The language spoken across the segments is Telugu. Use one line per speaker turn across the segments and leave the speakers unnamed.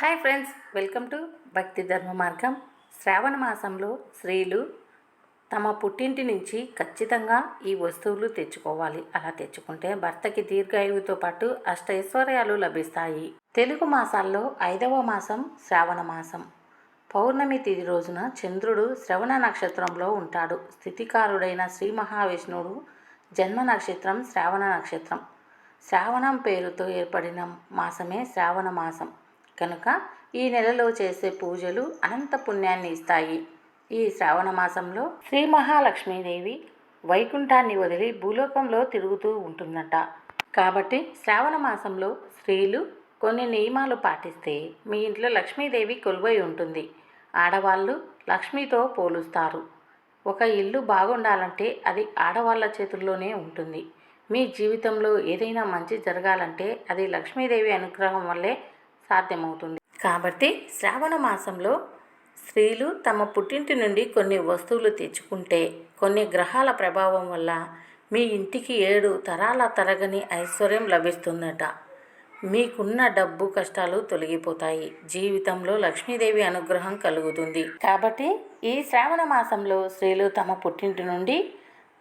హాయ్ ఫ్రెండ్స్ వెల్కమ్ టు భక్తి ధర్మ మార్గం. శ్రావణ మాసంలో స్త్రీలు తమ పుట్టింటి నుంచి ఖచ్చితంగా ఈ వస్తువులు తెచ్చుకోవాలి. అలా తెచ్చుకుంటే భర్తకి దీర్ఘాయువుతో పాటు అష్టైశ్వర్యాలు లభిస్తాయి. తెలుగు మాసాల్లో ఐదవ మాసం శ్రావణ మాసం. పౌర్ణమి తిథి రోజున చంద్రుడు శ్రవణ నక్షత్రంలో ఉంటాడు. స్థితికారుడైన శ్రీ మహావిష్ణువు జన్మ నక్షత్రం శ్రావణ నక్షత్రం. శ్రావణం పేరుతో ఏర్పడిన మాసమే శ్రావణ మాసం. కనుక ఈ నెలలో చేసే పూజలు అనంత పుణ్యాన్ని ఇస్తాయి. ఈ శ్రావణ మాసంలో శ్రీ మహాలక్ష్మీదేవి వైకుంఠాన్ని వదిలి భూలోకంలో తిరుగుతూ ఉంటుందట. కాబట్టి శ్రావణ మాసంలో స్త్రీలు కొన్ని నియమాలు పాటిస్తే మీ ఇంట్లో లక్ష్మీదేవి కొలువై ఉంటుంది. ఆడవాళ్ళు లక్ష్మితో పోలుస్తారు. ఒక ఇల్లు బాగుండాలంటే అది ఆడవాళ్ళ చేతుల్లోనే ఉంటుంది. మీ జీవితంలో ఏదైనా మంచి జరగాలంటే అది లక్ష్మీదేవి అనుగ్రహం వల్లే సాధ్యమవుతుంది. కాబట్టి శ్రావణ మాసంలో స్త్రీలు తమ పుట్టింటి నుండి కొన్ని వస్తువులు తెచ్చుకుంటే కొన్ని గ్రహాల ప్రభావం వల్ల మీ ఇంటికి ఏడు తరాల తరగని ఐశ్వర్యం లభిస్తుందట. మీకున్న డబ్బు కష్టాలు తొలగిపోతాయి. జీవితంలో లక్ష్మీదేవి అనుగ్రహం కలుగుతుంది. కాబట్టి ఈ శ్రావణ మాసంలో స్త్రీలు తమ పుట్టింటి నుండి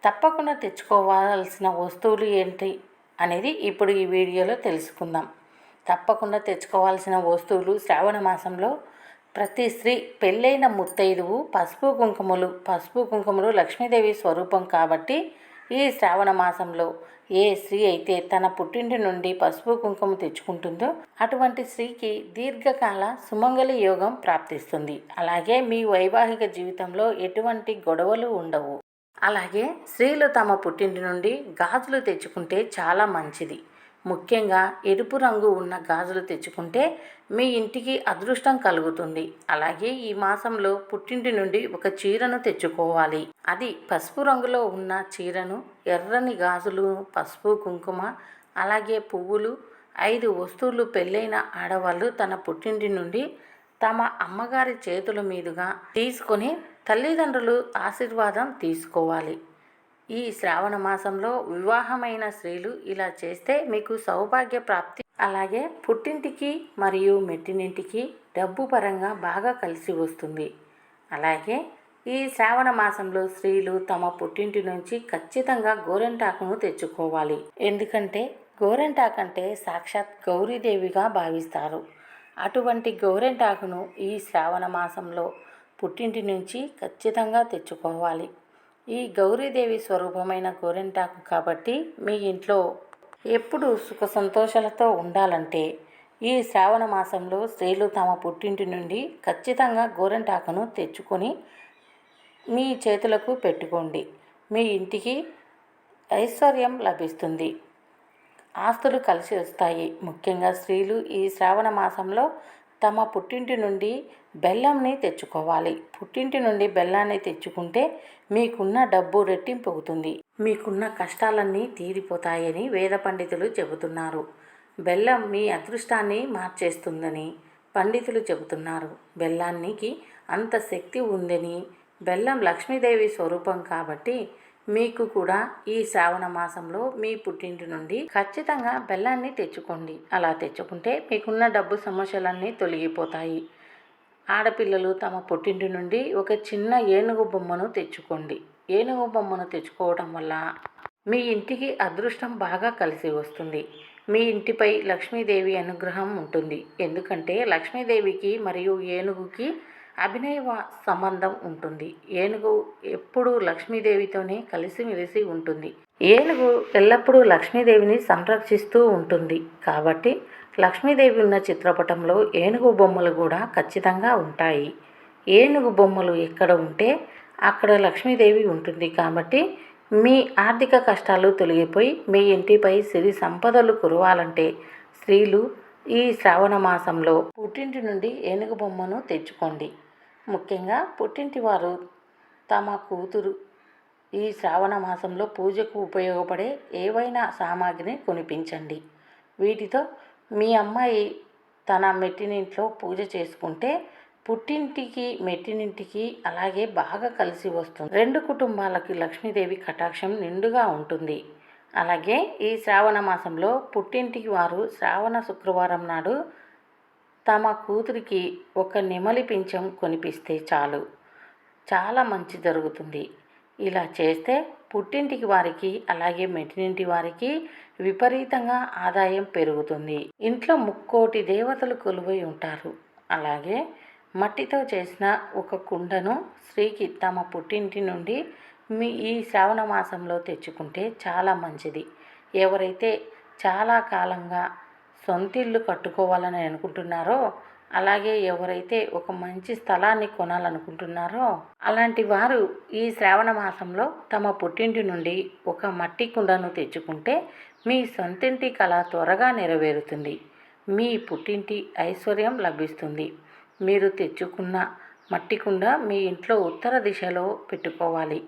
తప్పకుండా తెచ్చుకోవాల్సిన వస్తువులు ఏంటి అనేది ఇప్పుడు ఈ వీడియోలో తెలుసుకుందాం. తప్పకుండా తెచ్చుకోవాల్సిన వస్తువులు శ్రావణ మాసంలో ప్రతి స్త్రీ పెళ్ళైన ముత్తైదువు పసుపు కుంకుమలు పసుపు కుంకుమలు లక్ష్మీదేవి స్వరూపం కాబట్టి ఈ శ్రావణ మాసంలో ఏ స్త్రీ అయితే తన పుట్టింటి నుండి పసుపు కుంకుమ తెచ్చుకుంటుందో అటువంటి స్త్రీకి దీర్ఘకాల సుమంగళి యోగం ప్రాప్తిస్తుంది. అలాగే మీ వైవాహిక జీవితంలో ఎటువంటి గొడవలు ఉండవు. అలాగే స్త్రీలు తమ పుట్టింటి నుండి గాజులు తెచ్చుకుంటే చాలా మంచిది. ముఖ్యంగా ఎరుపు రంగు ఉన్న గాజులు తెచ్చుకుంటే మీ ఇంటికి అదృష్టం కలుగుతుంది. అలాగే ఈ మాసంలో పుట్టింటి నుండి ఒక చీరను తెచ్చుకోవాలి. అది పసుపు రంగులో ఉన్న చీరను ఎర్రని గాజులు పసుపు కుంకుమ అలాగే పువ్వులు ఐదు వస్తువులు పెళ్ళైన ఆడవాళ్ళు తన పుట్టింటి నుండి తమ అమ్మగారి చేతుల మీదుగా తీసుకొని తల్లిదండ్రులు ఆశీర్వాదం తీసుకోవాలి. ఈ శ్రావణ మాసంలో వివాహమైన స్త్రీలు ఇలా చేస్తే మీకు సౌభాగ్య ప్రాప్తి. అలాగే పుట్టింటికి మరియు మెట్టినింటికి డబ్బు పరంగా బాగా కలిసి వస్తుంది. అలాగే ఈ శ్రావణ మాసంలో స్త్రీలు తమ పుట్టింటి నుంచి ఖచ్చితంగా గోరెంటాకును తెచ్చుకోవాలి. ఎందుకంటే గోరెంటాకంటే సాక్షాత్ గౌరీదేవిగా భావిస్తారు. అటువంటి గోరెంటాకును ఈ శ్రావణ మాసంలో పుట్టింటి నుంచి ఖచ్చితంగా తెచ్చుకోవాలి. ఈ గౌరీదేవి స్వరూపమైన గోరెంటాకు కాబట్టి మీ ఇంట్లో ఎప్పుడు సుఖ సంతోషాలతో ఉండాలంటే ఈ శ్రావణ మాసంలో స్త్రీలు తమ పుట్టింటి నుండి ఖచ్చితంగా గోరింటాకును తెచ్చుకొని మీ చేతులకు పెట్టుకోండి. మీ ఇంటికి ఐశ్వర్యం లభిస్తుంది. ఆస్తులు కలిసి వస్తాయి. ముఖ్యంగా స్త్రీలు ఈ శ్రావణ మాసంలో తమ పుట్టింటి నుండి బెల్లంని తెచ్చుకోవాలి. పుట్టింటి నుండి బెల్లాన్ని తెచ్చుకుంటే మీకున్న డబ్బు రెట్టింపవుతుంది. మీకున్న కష్టాలన్నీ తీరిపోతాయని వేద పండితులు చెబుతున్నారు. బెల్లం మీ అదృష్టాన్ని మార్చేస్తుందని పండితులు చెబుతున్నారు. బెల్లానికి అంత శక్తి ఉందని బెల్లం లక్ష్మీదేవి స్వరూపం కాబట్టి మీకు కూడా ఈ శ్రావణ మాసంలో మీ పుట్టింటి నుండి ఖచ్చితంగా బెల్లాన్ని తెచ్చుకోండి. అలా తెచ్చుకుంటే మీకున్న డబ్బు సమస్యలన్నీ తొలగిపోతాయి. ఆడపిల్లలు తమ పుట్టింటి నుండి ఒక చిన్న ఏనుగు బొమ్మను తెచ్చుకోండి. ఏనుగు బొమ్మను తెచ్చుకోవడం వల్ల మీ ఇంటికి అదృష్టం బాగా కలిసి వస్తుంది. మీ ఇంటిపై లక్ష్మీదేవి అనుగ్రహం ఉంటుంది. ఎందుకంటే లక్ష్మీదేవికి మరియు ఏనుగుకి అభినయ సంబంధం ఉంటుంది. ఏనుగు ఎప్పుడూ లక్ష్మీదేవితోనే కలిసిమెలిసి ఉంటుంది. ఏనుగు ఎల్లప్పుడూ లక్ష్మీదేవిని సంరక్షిస్తూ ఉంటుంది. కాబట్టి లక్ష్మీదేవి ఉన్న చిత్రపటంలో ఏనుగు బొమ్మలు కూడా ఖచ్చితంగా ఉంటాయి. ఏనుగు బొమ్మలు ఎక్కడ ఉంటే అక్కడ లక్ష్మీదేవి ఉంటుంది. కాబట్టి మీ ఆర్థిక కష్టాలు తొలగిపోయి మీ ఇంటిపై సిరి సంపదలు కురవాలంటే స్త్రీలు ఈ శ్రావణ మాసంలో పుట్టింటి నుండి ఏనుగు బొమ్మను తెచ్చుకోండి. ముఖ్యంగా పుట్టింటి వారు తమ కూతురు. ఈ శ్రావణ మాసంలో పూజకు ఉపయోగపడే ఏవైనా సామాగ్రిని కొనిపించండి. వీటితో మీ అమ్మాయి తన మెట్టినింట్లో పూజ చేసుకుంటే పుట్టింటికి మెట్టినింటికి అలాగే బాగా కలిసి వస్తుంది. రెండు కుటుంబాలకి లక్ష్మీదేవి కటాక్షం నిండుగా ఉంటుంది. అలాగే ఈ శ్రావణ మాసంలో పుట్టింటికి వారు శ్రావణ శుక్రవారం నాడు తమ కూతురికి ఒక నెమలి పింఛం కొనిపిస్తే చాలు. చాలా మంచి జరుగుతుంది. ఇలా చేస్తే పుట్టింటికి వారికి అలాగే మెట్టినింటి వారికి విపరీతంగా ఆదాయం పెరుగుతుంది. ఇంట్లో ముక్కోటి దేవతలు కొలువై ఉంటారు. అలాగే మట్టితో చేసిన ఒక కుండను స్త్రీకి తమ పుట్టింటి నుండి మీ ఈ శ్రావణ మాసంలో తెచ్చుకుంటే చాలా మంచిది. ఎవరైతే చాలా కాలంగా సొంత ఇల్లు కట్టుకోవాలని అనుకుంటున్నారో అలాగే ఎవరైతే ఒక మంచి స్థలాన్ని కొనాలనుకుంటున్నారో అలాంటి వారు ఈ శ్రావణ మాసంలో తమ పుట్టింటి నుండి ఒక మట్టి కుండను తెచ్చుకుంటే మీ సొంతింటి కళ త్వరగా నెరవేరుతుంది. మీ పుట్టింటి ఐశ్వర్యం లభిస్తుంది. మీరు తెచ్చుకున్న మట్టి కుండ మీ ఇంట్లో ఉత్తర దిశలో పెట్టుకోవాలి.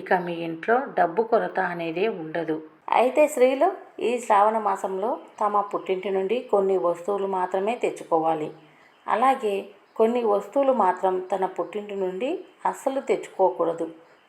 ఇక మీ ఇంట్లో డబ్బు కొరత అనేది ఉండదు. అయితే స్త్రీలు ఈ శ్రావణ మాసంలో తమ పుట్టింటి నుండి కొన్ని వస్తువులు మాత్రమే తెచ్చుకోవాలి. అలాగే కొన్ని వస్తువులు మాత్రం తన పుట్టింటి నుండి అస్సలు తెచ్చుకోకూడదు.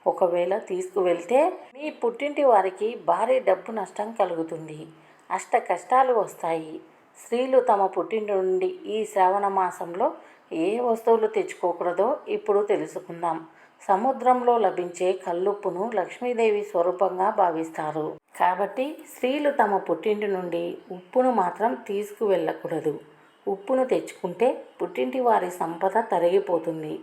ఒకవేళ తీసుకువెళ్తే మీ పుట్టింటి వారికి భారీ డబ్బు నష్టం కలుగుతుంది. అష్ట కష్టాలు వస్తాయి. స్త్రీలు తమ పుట్టింటి నుండి ఈ శ్రావణ మాసంలో ఏ వస్తువులు తెచ్చుకోకూడదో ఇప్పుడు తెలుసుకుందాం. సముద్రంలో లభించే కల్లుప్పును లక్ష్మీదేవి స్వరూపంగా భావిస్తారు. కాబట్టి స్త్రీలు తమ పుట్టింటి నుండి ఉప్పును మాత్రం తీసుకువెళ్ళకూడదు. ఉప్పును తెచ్చుకుంటే పుట్టింటి వారి సంపద తరిగిపోతుంది.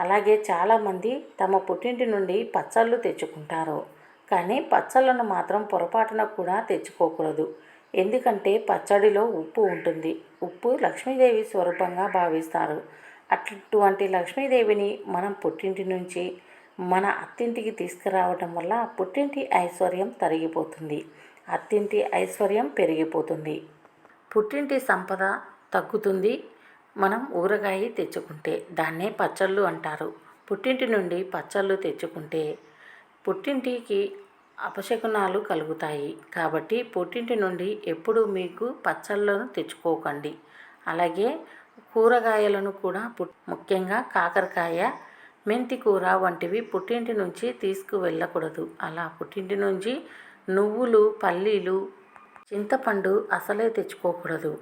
అలాగే చాలామంది తమ పుట్టింటి నుండి పచ్చళ్ళు తెచ్చుకుంటారు. కానీ పచ్చళ్ళను మాత్రం పొరపాటున కూడా తెచ్చుకోకూడదు. ఎందుకంటే పచ్చడిలో ఉప్పు ఉంటుంది. ఉప్పు లక్ష్మీదేవి స్వరూపంగా భావిస్తారు. అటువంటి లక్ష్మీదేవిని మనం పుట్టింటి నుంచి మన అత్తింటికి తీసుకురావటం వల్ల పుట్టింటి ఐశ్వర్యం తరిగిపోతుంది. అత్తింటి ఐశ్వర్యం పెరిగిపోతుంది. పుట్టింటి సంపద తగ్గుతుంది. మనం ఊరగాయ తెచ్చుకుంటే దాన్నే పచ్చళ్ళు అంటారు. పుట్టింటి నుండి పచ్చళ్ళు తెచ్చుకుంటే పుట్టింటికి అపశకునాలు కలుగుతాయి. కాబట్టి పుట్టింటి నుండి ఎప్పుడు మీకు పచ్చళ్ళను తెచ్చుకోకండి. అలాగే కూరగాయలను కూడా ముఖ్యంగా కాకరకాయ మెంతి కూర వంటివి పుట్టింటి నుంచి తీసుకువెళ్ళకూడదు. అలా పుట్టింటి నుంచి నువ్వులు పల్లీలు చింతపండు అసలే తెచ్చుకోకూడదు.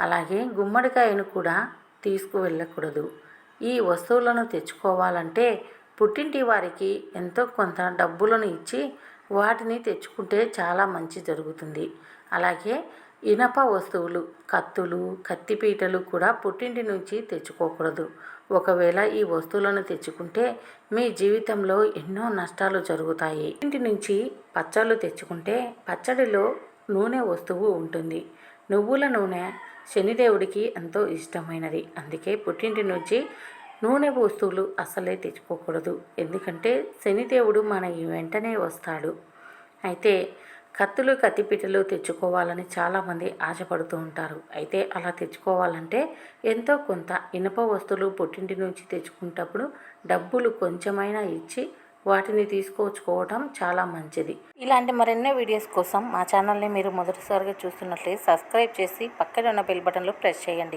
అలాగే గుమ్మడికాయను కూడా తీసుకువెళ్ళకూడదు. ఈ వస్తువులను తెచ్చుకోవాలంటే పుట్టింటి వారికి ఎంతో కొంత డబ్బులను ఇచ్చి వాటిని తెచ్చుకుంటే చాలా మంచి జరుగుతుంది. అలాగే ఇనప వస్తువులు కత్తులు కత్తిపీటలు కూడా పుట్టింటి నుంచి తెచ్చుకోకూడదు. ఒకవేళ ఈ వస్తువులను తెచ్చుకుంటే మీ జీవితంలో ఎన్నో నష్టాలు జరుగుతాయి. ఇంటి నుంచి పచ్చళ్ళు తెచ్చుకుంటే పచ్చడిలో నూనె వస్తువు ఉంటుంది. నువ్వుల నూనె శనిదేవుడికి ఎంతో ఇష్టమైనది. అందుకే పుట్టింటి నుంచి నూనె వస్తువులు అసలే తెచ్చుకోకూడదు. ఎందుకంటే శనిదేవుడు మన వెంటనే వస్తాడు. అయితే కత్తులు కత్తిపీటలు తెచ్చుకోవాలని చాలామంది ఆశపడుతూ ఉంటారు. అయితే అలా తెచ్చుకోవాలంటే ఎంతో కొంత ఇనప వస్తువులు పుట్టింటి నుంచి తెచ్చుకునేటప్పుడు డబ్బులు కొంచెమైనా ఇచ్చి వాటిని తీసుకొచ్చుకోవడం చాలా మంచిది. ఇలాంటి మరెన్నో వీడియోస్ కోసం మా ఛానల్ని మీరు మొదటిసారిగా చూస్తున్నట్లయితే సబ్స్క్రైబ్ చేసి పక్కన ఉన్న బెల్ బటన్లో ప్రెస్ చేయండి.